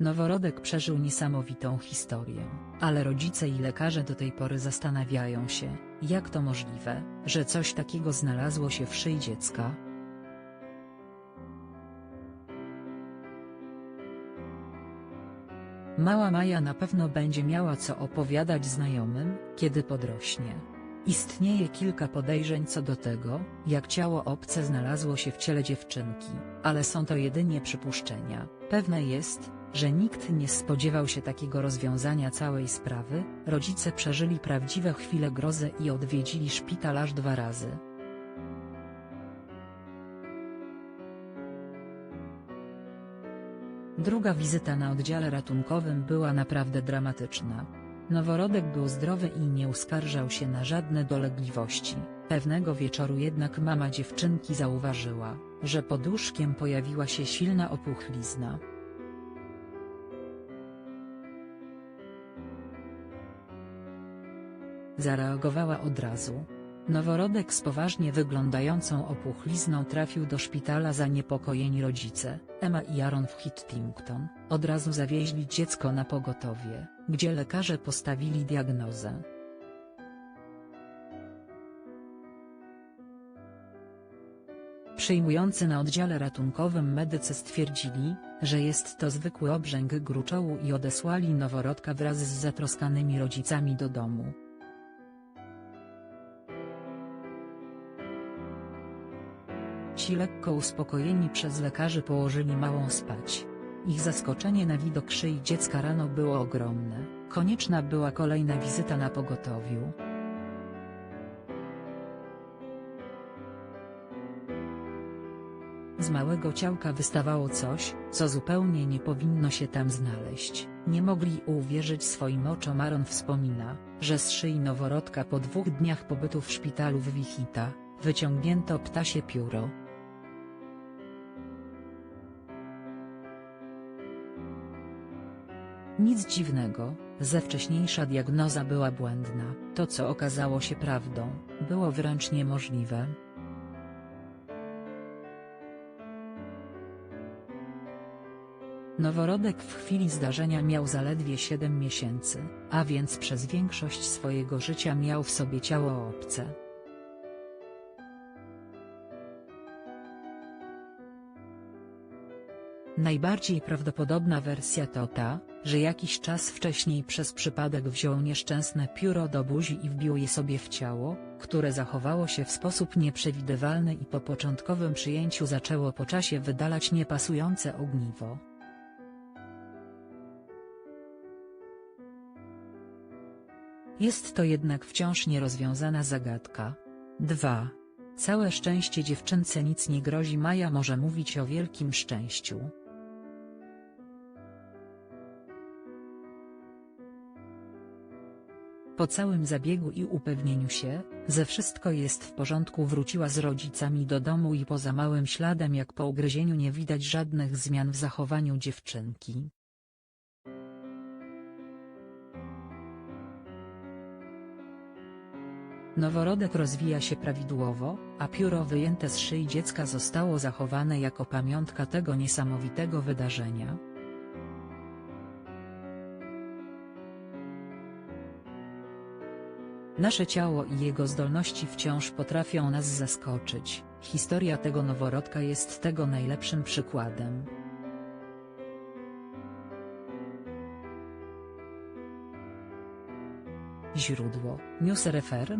Noworodek przeżył niesamowitą historię, ale rodzice i lekarze do tej pory zastanawiają się, jak to możliwe, że coś takiego znalazło się w szyi dziecka. Mała Maja na pewno będzie miała co opowiadać znajomym, kiedy podrośnie. Istnieje kilka podejrzeń co do tego, jak ciało obce znalazło się w ciele dziewczynki, ale są to jedynie przypuszczenia. Pewne jest, że nikt nie spodziewał się takiego rozwiązania całej sprawy, rodzice przeżyli prawdziwe chwile grozy i odwiedzili szpital aż dwa razy. Druga wizyta na oddziale ratunkowym była naprawdę dramatyczna. Noworodek był zdrowy i nie uskarżał się na żadne dolegliwości. Pewnego wieczoru jednak mama dziewczynki zauważyła, że pod łóżkiem pojawiła się silna opuchlizna. Zareagowała od razu. Noworodek z poważnie wyglądającą opuchlizną trafił do szpitala zaniepokojeni rodzice, Emma i Aaron w Hittington, od razu zawieźli dziecko na pogotowie, gdzie lekarze postawili diagnozę. Przyjmujący na oddziale ratunkowym medycy stwierdzili, że jest to zwykły obrzęk gruczołu i odesłali noworodka wraz z zatroskanymi rodzicami do domu. Ci lekko uspokojeni przez lekarzy położyli małą spać. Ich zaskoczenie na widok szyi dziecka rano było ogromne, konieczna była kolejna wizyta na pogotowiu. Z małego ciałka wystawało coś, co zupełnie nie powinno się tam znaleźć. Nie mogli uwierzyć swoim oczom Aaron wspomina, że z szyi noworodka po dwóch dniach pobytu w szpitalu w Wichita, wyciągnięto ptasie pióro. Nic dziwnego, ze wcześniejsza diagnoza była błędna. To co okazało się prawdą, było wręcz niemożliwe. Noworodek w chwili zdarzenia miał zaledwie 7 miesięcy, a więc przez większość swojego życia miał w sobie ciało obce. Najbardziej prawdopodobna wersja to ta, że jakiś czas wcześniej przez przypadek wziął nieszczęsne pióro do buzi i wbił je sobie w ciało, które zachowało się w sposób nieprzewidywalny i po początkowym przyjęciu zaczęło po czasie wydalać niepasujące ogniwo. Jest to jednak wciąż nierozwiązana zagadka. 2. Całe szczęście dziewczynce nic nie grozi Maja może mówić o wielkim szczęściu. Po całym zabiegu i upewnieniu się, że wszystko jest w porządku wróciła z rodzicami do domu i poza małym śladem jak po ugryzieniu nie widać żadnych zmian w zachowaniu dziewczynki. Noworodek rozwija się prawidłowo, a pióro wyjęte z szyi dziecka zostało zachowane jako pamiątka tego niesamowitego wydarzenia. Nasze ciało i jego zdolności wciąż potrafią nas zaskoczyć. Historia tego noworodka jest tego najlepszym przykładem. Źródło: News Refer,